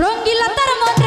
রঙ্গিলা তার মনে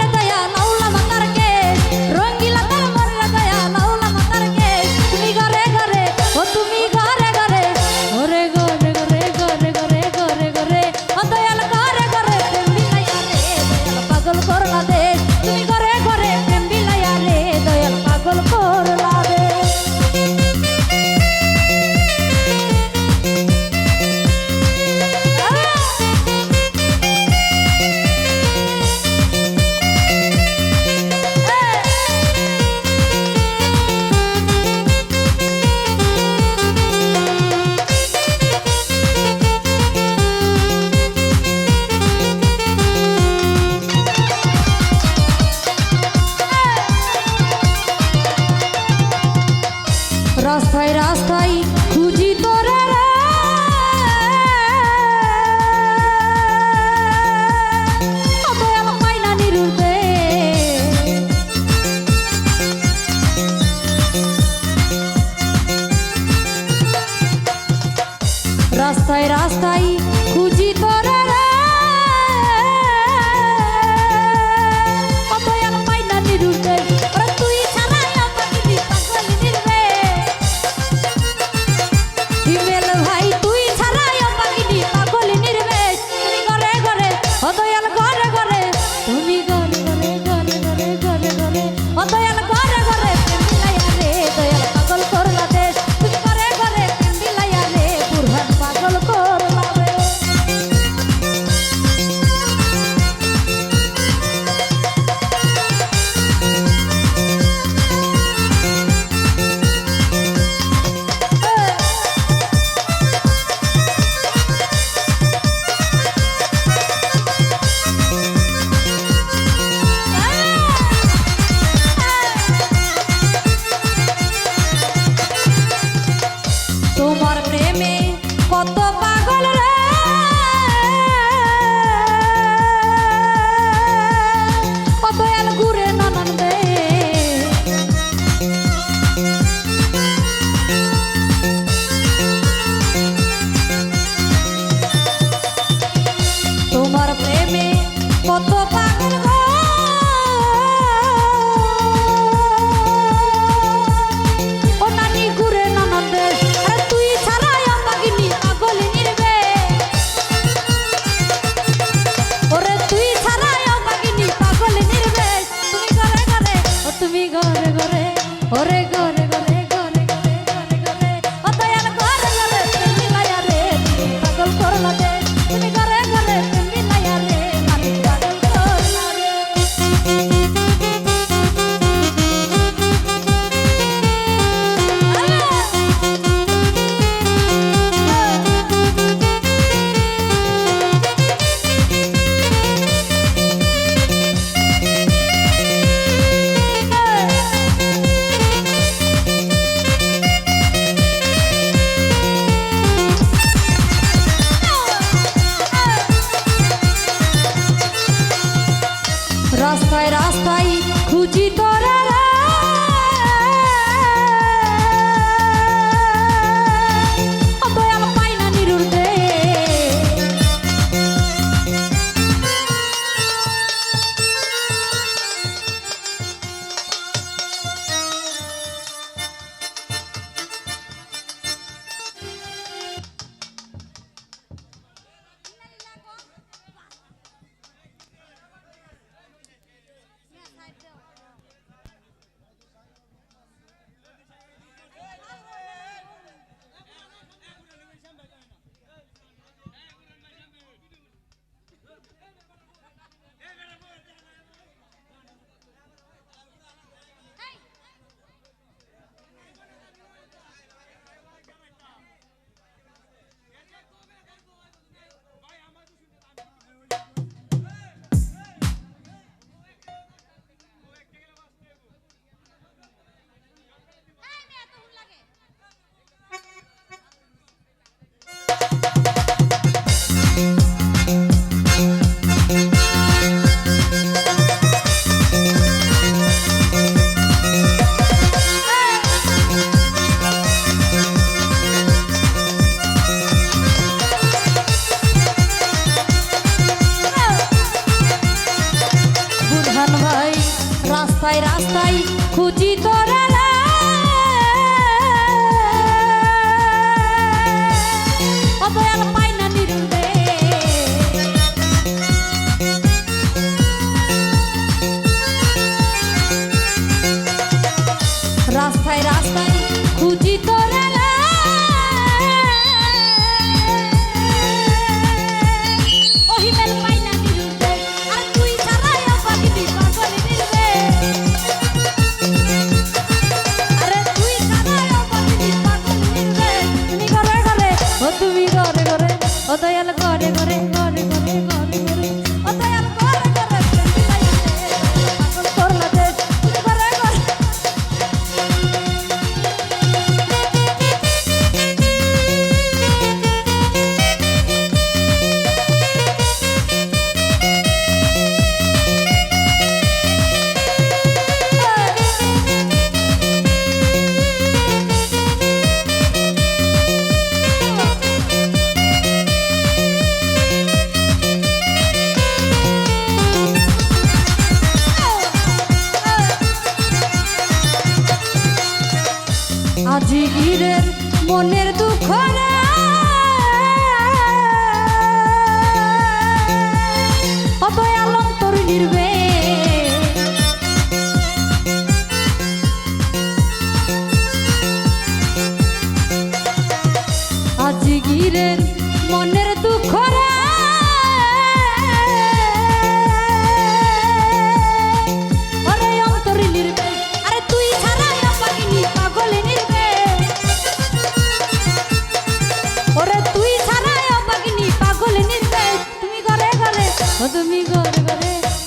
тоді. আজি আজিগিরের মনের দুঃখরা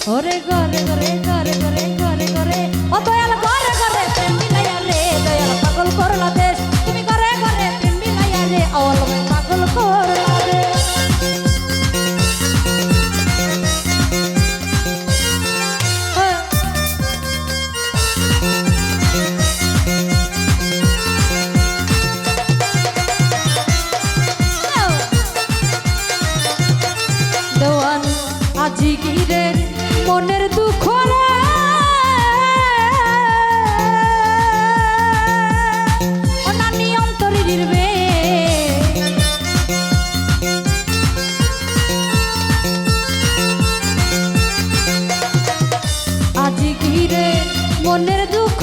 ওরে গরে গরে গরে গরে গরে গরে ও দয়াল গরে গরে প্রেম বিলাইয়া রে, দয়াল পাগল করলা দেশ। তুমি গরে গরে প্রেম বিলাইয়া রে, অল পাগল করলা হ্যাঁ। আজিগিরের মনের দুঃখ আজি ঘিরে মনের দুঃখ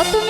От у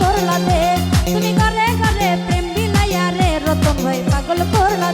করলা দে তুমি ঘরে ঘরে প্রেম বিলাইয়া রে রতন ভাই পাগল করলা